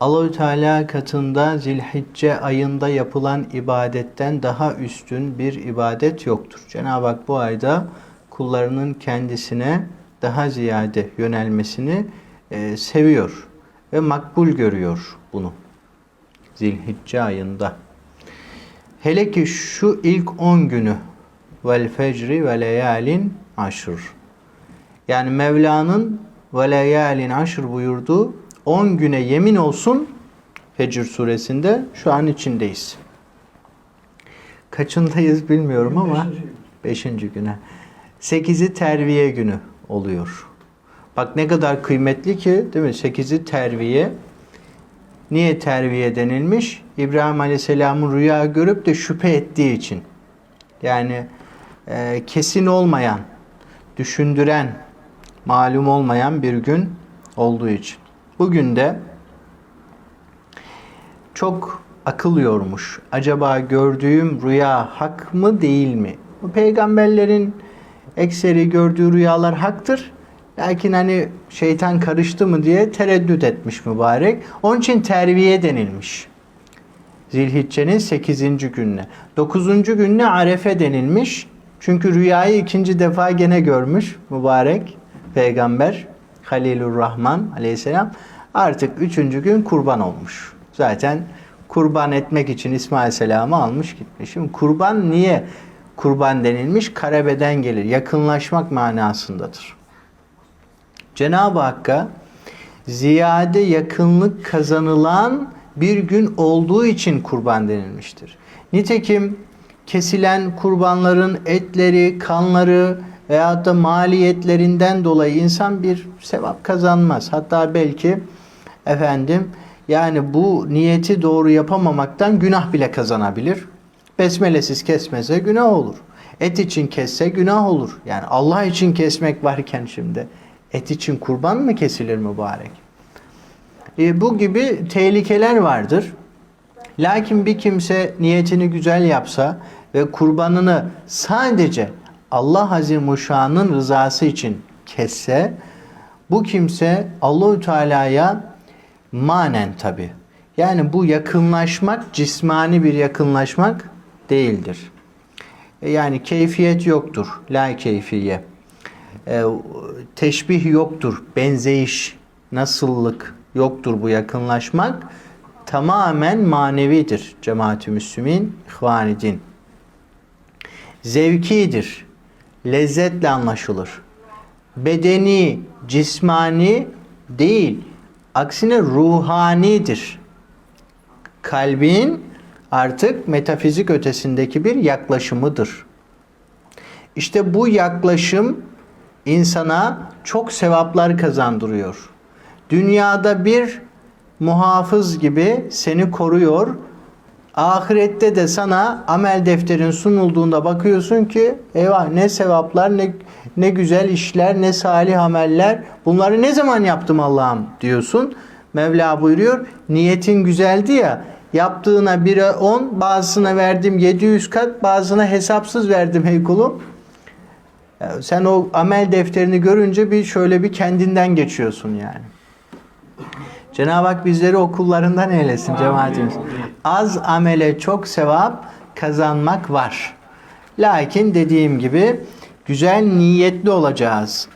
Allahü Teala katında Zilhicce ayında yapılan ibadetten daha üstün bir ibadet yoktur. Cenab-ı Hak bu ayda kullarının kendisine daha ziyade yönelmesini e, seviyor ve makbul görüyor bunu. Zilhicce ayında. Hele ki şu ilk 10 günü vel fecri ve leyalin aşır. Yani Mevla'nın ve leyalin aşır buyurduğu 10 güne yemin olsun Fecr suresinde şu an içindeyiz. Kaçındayız bilmiyorum ama 5. güne. 8'i terviye günü oluyor. Bak ne kadar kıymetli ki değil mi? 8'i terviye. Niye terviye denilmiş? İbrahim Aleyhisselam'ın rüya görüp de şüphe ettiği için. Yani e, kesin olmayan, düşündüren, malum olmayan bir gün olduğu için. Bugün de çok akıl yormuş. Acaba gördüğüm rüya hak mı değil mi? Bu peygamberlerin ekseri gördüğü rüyalar haktır. Lakin hani şeytan karıştı mı diye tereddüt etmiş mübarek. Onun için terviye denilmiş. Zilhicce'nin 8. gününe. 9. gününe arefe denilmiş. Çünkü rüyayı ikinci defa gene görmüş mübarek peygamber Halilur Rahman aleyhisselam. Artık üçüncü gün kurban olmuş. Zaten kurban etmek için İsmail Aleyhisselam'ı almış gitmiş. Şimdi kurban niye kurban denilmiş? Karebeden gelir. Yakınlaşmak manasındadır. Cenab-ı Hakk'a ziyade yakınlık kazanılan bir gün olduğu için kurban denilmiştir. Nitekim kesilen kurbanların etleri, kanları veyahut da maliyetlerinden dolayı insan bir sevap kazanmaz. Hatta belki efendim yani bu niyeti doğru yapamamaktan günah bile kazanabilir. Besmelesiz kesmese günah olur. Et için kesse günah olur. Yani Allah için kesmek varken şimdi et için kurban mı kesilir mübarek? E, bu gibi tehlikeler vardır. Lakin bir kimse niyetini güzel yapsa ve kurbanını sadece Allah Azimuşşan'ın rızası için kesse bu kimse Allahü Teala'ya manen tabi. Yani bu yakınlaşmak cismani bir yakınlaşmak değildir. E, Yani keyfiyet yoktur. La keyfiye. E, teşbih yoktur. Benzeyiş, nasıllık yoktur bu yakınlaşmak. Tamamen manevidir cemaat-i müslümin, ihvanidin. Zevkidir. Lezzetle anlaşılır. Bedeni, cismani değil. Aksine ruhanidir. Kalbin artık metafizik ötesindeki bir yaklaşımıdır. İşte bu yaklaşım insana çok sevaplar kazandırıyor. Dünyada bir muhafız gibi seni koruyor. Ahirette de sana amel defterin sunulduğunda bakıyorsun ki eyvah ne sevaplar ne ne güzel işler ne salih ameller bunları ne zaman yaptım Allah'ım diyorsun. Mevla buyuruyor niyetin güzeldi ya yaptığına bire 10 bazısına verdim 700 kat bazısına hesapsız verdim hey kulum. Sen o amel defterini görünce bir şöyle bir kendinden geçiyorsun yani. Cenab-ı Hak bizleri okullarından eylesin cemaatimiz. Az amele çok sevap kazanmak var. Lakin dediğim gibi güzel niyetli olacağız.